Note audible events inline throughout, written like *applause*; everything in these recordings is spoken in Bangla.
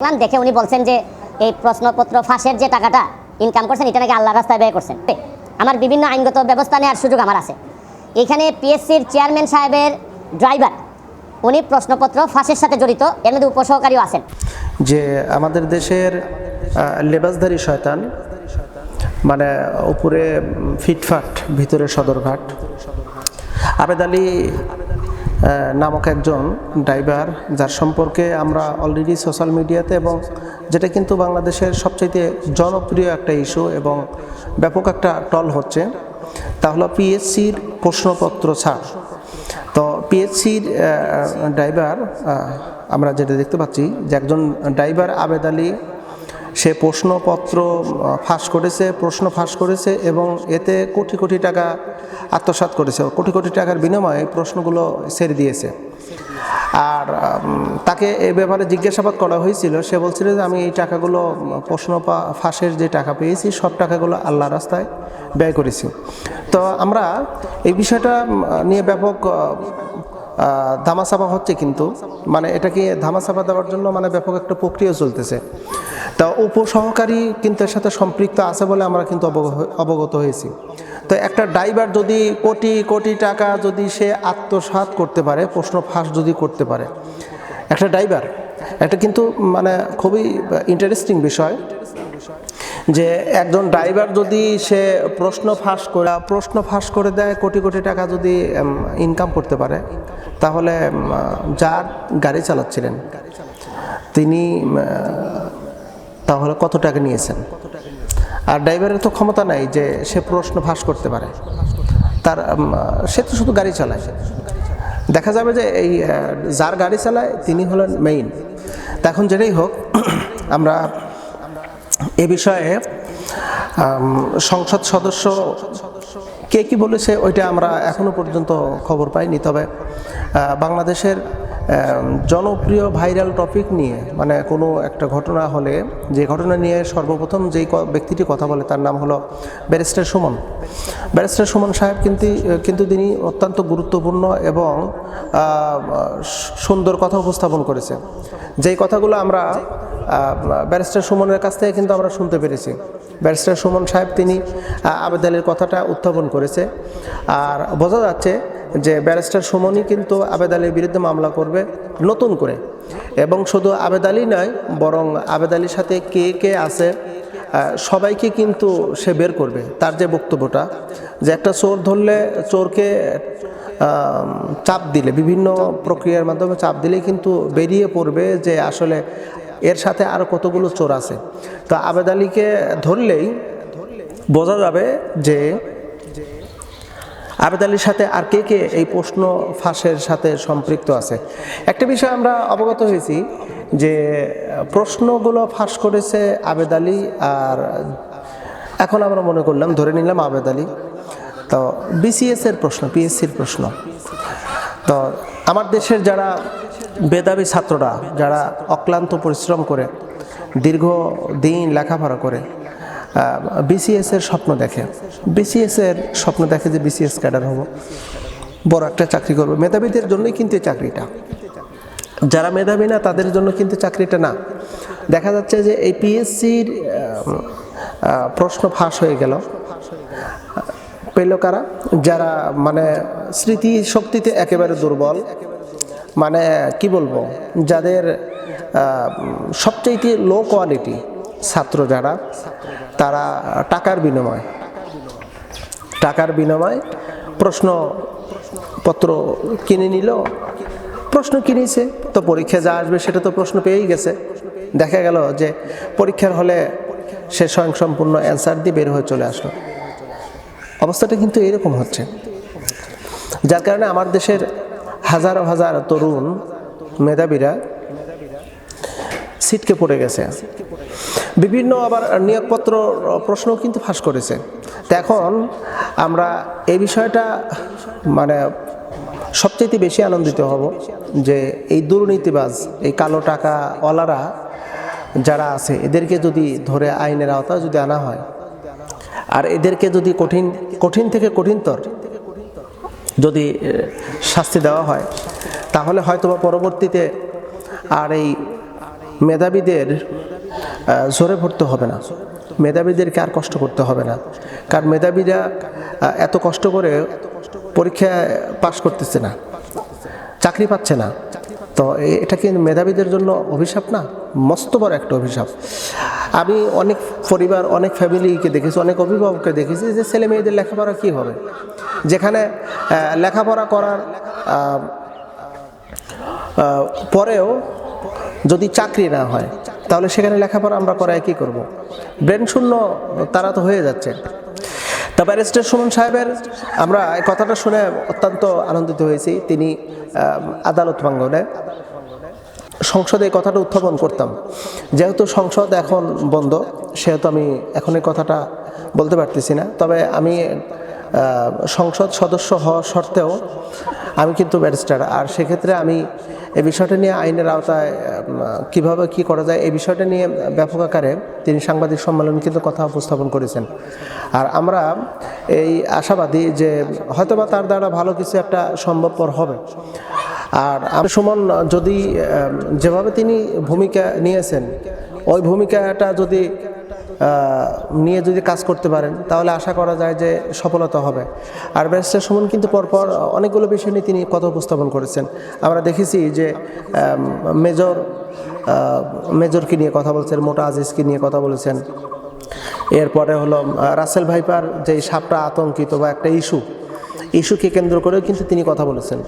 দেখলাম দেখে উনি বলছেন যে এই প্রশ্নপত্র ফাঁসের যে টাকাটা ইনকাম করছেন, এটা নাকি আল্লাহ রাস্তায় ব্যয় করছেন। আমার বিভিন্ন আইনগত ব্যবস্থা নেওয়ার সুযোগ আমার আছে। এখানে পিএসসির চেয়ারম্যান সাহেবের ড্রাইভার উনি প্রশ্নপত্র ফাঁসের সাথে জড়িত, এর মধ্যে উপসহকারীও আছেন। যে আমাদের দেশের লেবাসধারী শয়তান মানে উপরে ফিটফাট, ভিতরে সদরঘাট। আবেদ আলী নামক একজন ড্রাইভার, যার সম্পর্কে আমরা অলরেডি সোশ্যাল মিডিয়াতে এবং যেটা কিন্তু বাংলাদেশের সবচাইতে জনপ্রিয় একটা ইস্যু এবং ব্যাপক একটা টল হচ্ছে, তা হলো পিএসসির প্রশ্নপত্র ছাড়। তো পিএসসির ড্রাইভার আমরা যেটা দেখতে পাচ্ছি যে একজন ড্রাইভার আবেদ আলী সে প্রশ্নপত্র ফাঁস করেছে, প্রশ্ন ফাঁস করেছে এবং এতে কোটি কোটি টাকা আত্মসাৎ করেছে। কোটি কোটি টাকার বিনিময়ে প্রশ্নগুলো ছেড়ে দিয়েছে। আর তাকে এ ব্যাপারে জিজ্ঞাসাবাদ করা হয়েছিল। সে বলছিল যে, আমি এই টাকাগুলো, প্রশ্ন ফাঁসের যে টাকা পেয়েছি, সব টাকাগুলো আল্লাহ রাস্তায় ব্যয় করেছি। তো আমরা এই বিষয়টা নিয়ে ব্যাপক ধামাচাপা হচ্ছে কিন্তু মানে এটাকে ধামাচাপা দেওয়ার জন্য মানে ব্যাপক একটা প্রক্রিয়া চলতেছে। তা উপসহকারী কিন্তু এর সাথে সম্পৃক্ত আছে বলে আমরা কিন্তু অবগ- অবগত হয়েছি। তো একটা ড্রাইভার যদি কোটি কোটি টাকা যদি সে আত্মসাৎ করতে পারে, প্রশ্ন ফাঁস যদি করতে পারে, একটা ড্রাইভার, এটা কিন্তু মানে খুবই ইন্টারেস্টিং বিষয় যে একজন ড্রাইভার যদি সে প্রশ্ন ফাঁস করে, প্রশ্ন ফাঁস করে দেয়, কোটি কোটি টাকা যদি ইনকাম করতে পারে তাহলে যার গাড়ি চালাচ্ছিলেন, তিনি তাহলে কত টাকা নিয়েছেন? আর ড্রাইভারের তো ক্ষমতা নাই যে সে প্রশ্ন ফাঁস করতে পারে। তার সে তো শুধু গাড়ি চালায়। দেখা যাবে যে এই যার গাড়ি চালায়, তিনি হলেন মেইন এখন যেটাই হোক, *clears throat* আমরা এ বিষয়ে সংসদ সদস্য কে কি বলেছে, ওইটা আমরা এখনও পর্যন্ত খবর পাইনি। তবে বাংলাদেশের জনপ্রিয় ভাইরাল টপিক নিয়ে মানে কোনো একটা ঘটনা হলে, যে ঘটনা নিয়ে সর্বপ্রথম যেই ব্যক্তিটি কথা বলে তার নাম হলো ব্যারিস্টার সুমন। ব্যারিস্টার সুমন সাহেব কিন্তু কিন্তু তিনি অত্যন্ত গুরুত্বপূর্ণ এবং সুন্দর কথা উপস্থাপন করেছে। যেই কথাগুলো আমরা ব্যারিস্টার সুমনের কাছ থেকে কিন্তু আমরা শুনতে পেরেছি। ব্যারিস্টার সুমন সাহেব তিনি আবেদ কথাটা উত্থাপন করেছে। আর বোঝা যাচ্ছে যে ব্যারিস্টার সুমনই কিন্তু আবেদ আলীর বিরুদ্ধে মামলা করবে নতুন করে। এবং শুধু আবেদ আলী নয়, বরং আবেদ আলীর সাথে কে কে আছে সবাইকে কিন্তু সে বের করবে তার যে বক্তব্যটা, যে একটা চোর ধরলে চোরকে চাপ দিলে, বিভিন্ন প্রক্রিয়ার মাধ্যমে চাপ দিলেই কিন্তু বেরিয়ে পড়বে যে আসলে এর সাথে আরও কতগুলো চোর আছে। তো আবেদ আলীকে ধরলেই বোঝা যাবে যে আবেদ আলীর সাথে আর কে কে এই প্রশ্ন ফাঁসের সাথে সম্পৃক্ত আছে? একটা বিষয় আমরা অবগত হয়েছি যে প্রশ্নগুলো ফাঁস করেছে আবেদ আলী আর এখন আমরা মনে করলাম, ধরে নিলাম আবেদ আলী। তো বিসিএস এর প্রশ্ন পিএসসির প্রশ্ন। তো আমার দেশের যারা বেদাবী ছাত্ররা, যারা অক্লান্ত পরিশ্রম করে দীর্ঘ দিন লেখাপড়া করে বিসিএস এর স্বপ্ন দেখে। বিসিএস এর স্বপ্ন দেখে যে বিসিএস ক্যাডার হব, বড় একটা চাকরি করব। মেধাবীদের জন্যই কিন্তু এই চাকরিটা। যারা মেধাবী না, তাদের জন্য কিন্তু চাকরিটা না। দেখা যাচ্ছে যে এই পিএসসির প্রশ্ন ফাঁস হয়ে গেল। পেল কারা? যারা মানে স্মৃতি শক্তিতে একেবারে দুর্বল। মানে কি বলব? যাদের সবচেয়ে লো কোয়ালিটি ছাত্র যারা তারা টাকার বিনিময়। টাকার বিনিময় প্রশ্নপত্র কিনে নিল। প্রশ্ন কিনেছে, তো পরীক্ষা যা আসবে সেটা তো প্রশ্ন পেয়েই গেছে। দেখা গেল যে পরীক্ষার হলে সে স্বয়ংসম্পূর্ণ অ্যান্সার দিয়ে বের হয়ে চলে আসলো। অবস্থাটা কিন্তু এরকম হচ্ছে। যার কারণে আমার দেশের হাজারো হাজার তরুণ, মেধাবীরা, সিটকে পড়ে গেছে। বিভিন্ন আবার নিয়োগপত্র প্রশ্ন কিন্তু ফাঁস করেছে। এখন আমরা এই বিষয়টা মানে সবচেয়ে বেশি আনন্দিত হব যে এই দুর্নীতিবাজ, এই কালো টাকা ওয়ালারা যারা আছে, এদেরকে যদি ধরে আইনের আওতায় যদি আনা হয়, আর এদেরকে যদি কঠিন কঠিন থেকে কঠিনতর যদি শাস্তি দেওয়া হয়, তাহলে হয়তোবা পরবর্তীতে আর এই মেধাবীদের জোরে পড়তে হবে না। মেধাবীদেরকে আর কষ্ট করতে হবে না। কারণ মেধাবীরা এত কষ্ট করে পরীক্ষায় পাশ করতেছে না, চাকরি পাচ্ছে না। তো এটা কি মেধাবীদের জন্য অভিশাপ না? মস্ত বড় একটা অভিশাপ। আমি অনেক পরিবার, অনেক ফ্যামিলিকে দেখেছি, অনেক অভিভাবককে দেখেছি যে ছেলে মেয়েদের লেখাপড়া কী হবে? যেখানে লেখাপড়া করার পরেও যদি চাকরি না হয় তাহলে সেখানে লেখাপড়া আমরা করায় কি করব। ব্রেন শূন্য, তারা তো হয়ে যাচ্ছে। তা ব্যারিস্টার সুমন সাহেবের আমরা এই কথাটা শুনে অত্যন্ত আনন্দিত হয়েছি। তিনি আদালত প্রাঙ্গনে সংসদে এই কথাটা উত্থাপন করতাম। যেহেতু সংসদ এখন বন্ধ, সেহেতু আমি এখন এই কথাটা বলতে পারতেছি না। তবে আমি সংসদ সদস্য হওয়া সত্ত্বেও আমি কিন্তু ব্যারিস্টার। আর সেক্ষেত্রে আমি এই বিষয়টা নিয়ে আইনের আওতায় কীভাবে কি করা যায়, এই বিষয়টা নিয়ে ব্যাপক আকারে তিনি সাংবাদিক সম্মেলনে কিন্তু কথা উপস্থাপন করেছেন। আর আমরা এই আশাবাদী যে হয়তোবা তার দ্বারা ভালো কিছু একটা সম্ভবপর হবে। আর আমি সুমন, যদি যেভাবে তিনি ভূমিকা নিয়েছেন, ওই ভূমিকাটা যদি নিয়ে যদি কাজ করতে পারেন, তাহলে আশা করা যায় যে সফলতা হবে। আর ব্যারিস্টার সুমন কিন্তু পরপর অনেকগুলো বিষয় নিয়ে তিনি কথা উপস্থাপন করেছেন। আমরা দেখেছি যে মেজর মেজরকে নিয়ে কথা বলছেন, মোটা আজিজকে নিয়ে কথা বলেছেন। এরপরে হলো রাসেল ভাইপার যে সাপটা আতঙ্কিত বা একটা ইস্যু, ইস্যুকে কেন্দ্র করেও কিন্তু তিনি কথা বলেছেন।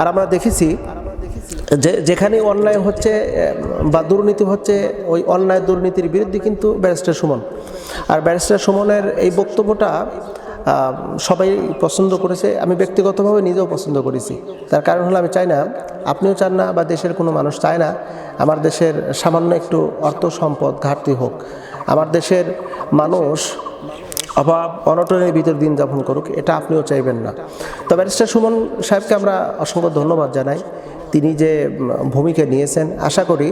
আর আমরা দেখেছি যেখানে অন্যায় হচ্ছে বা দুর্নীতি হচ্ছে, ওই অন্যায় দুর্নীতির বিরুদ্ধে কিন্তু ব্যারিস্টার সুমন। আর ব্যারিস্টার সুমনের এই বক্তব্যটা সবাই পছন্দ করেছে, আমি ব্যক্তিগতভাবে নিজেও পছন্দ করেছি। তার কারণ হলো, আমি চাই না, আপনিও চান না, বা দেশের কোনো মানুষ চায় না, আমার দেশের সামান্য একটু অর্থ সম্পদ ঘাটতি হোক। আমার দেশের মানুষ অভাব, অনটনের ভিতর দিন যাপন করুক, এটা আপনিও চাইবেন না। তো ব্যারিস্টার সুমন সাহেবকে আমরা অসংখ্য ধন্যবাদ জানাই। তিনি যে ভূমিকা নিয়েছেন, আশা করি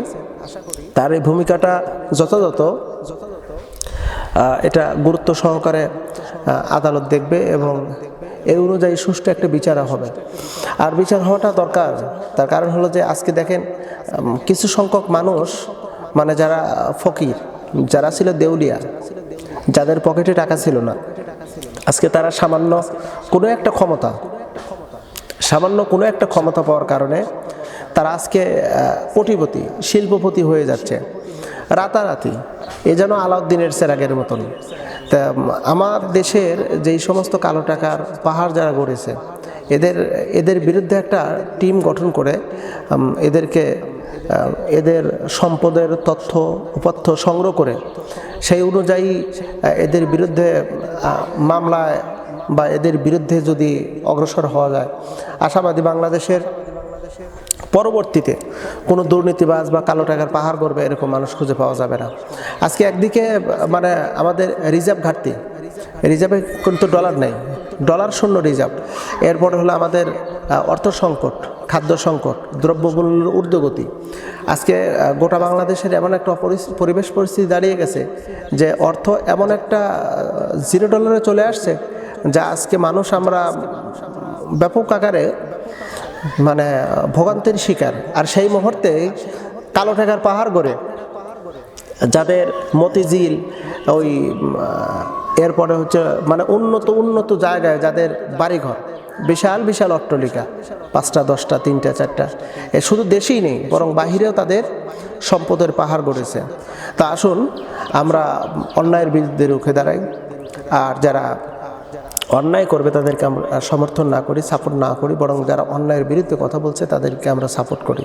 তার এই ভূমিকাটা যথাযথ এটা গুরুত্ব সহকারে আদালত দেখবে এবং এই অনুযায়ী সুষ্ঠু একটা বিচার হবে। আর বিচার হওয়াটা দরকার। তার কারণ হলো যে, আজকে দেখেন কিছু সংখ্যক মানুষ মানে যারা ফকির, যারা ছিল দেউলিয়া, যাদের পকেটে টাকা ছিল না, আজকে তারা সামান্য কোনো একটা ক্ষমতা সামান্য কোনো একটা ক্ষমতা পাওয়ার কারণে তারা আজকে কোটিপতি, শিল্পপতি হয়ে যাচ্ছে। রাতারাতি, এ যেন আলাউদ্দিনের সেরাগের মতন। তা আমার দেশের যেই সমস্ত কালো টাকার পাহাড় যারা গড়েছে, এদের এদের বিরুদ্ধে একটা টিম গঠন করে এদেরকে এদের সম্পদের তথ্য উপাত্য সংগ্রহ করে, সেই অনুযায়ী এদের বিরুদ্ধে মামলায় বা এদের বিরুদ্ধে যদি অগ্রসর হওয়া যায়। আশাবাদী বাংলাদেশের পরবর্তীতে কোনো দুর্নীতিবাজ বা কালো টাকার পাহাড় গড়বে এরকম মানুষ খুঁজে পাওয়া যাবে না। আজকে একদিকে মানে আমাদের রিজার্ভ ঘাটতি, রিজার্ভে কিন্তু ডলার নেই, ডলার শূন্য রিজার্ভ। এরপরে হলো আমাদের অর্থ সংকট, খাদ্য সংকট, দ্রব্যমূল্যের ঊর্ধ্বগতি। আজকে গোটা বাংলাদেশের এমন একটা পরিবেশ পরিস্থিতি দাঁড়িয়ে গেছে যে অর্থ এমন একটা জিরো ডলারে চলে আসছে যা আজকে মানুষ আমরা ব্যাপক আকারে মানে ভোগান্তির শিকার। আর সেই মুহূর্তে কালো টাকার পাহাড় গড়ে যাদের মতিঝিল, ওই এরপরে হচ্ছে মানে উন্নত উন্নত জায়গায় যাদের বাড়িঘর, বিশাল বিশাল অট্টলিকা, পাঁচটা, দশটা, তিনটা, চারটা, এ শুধু দেশেই নেই, বরং বাহিরেও তাদের সম্পদের পাহাড় গড়েছে। তা আসুন, আমরা অন্যায়ের বিরুদ্ধে রুখে দাঁড়াই। আর যারা অন্যায় করবে তাদেরকে আমরা সমর্থন না করি সাপোর্ট না করি, বরং যারা অন্যায়ের বিরুদ্ধে কথা বলছে তাদেরকে আমরা সাপোর্ট করি।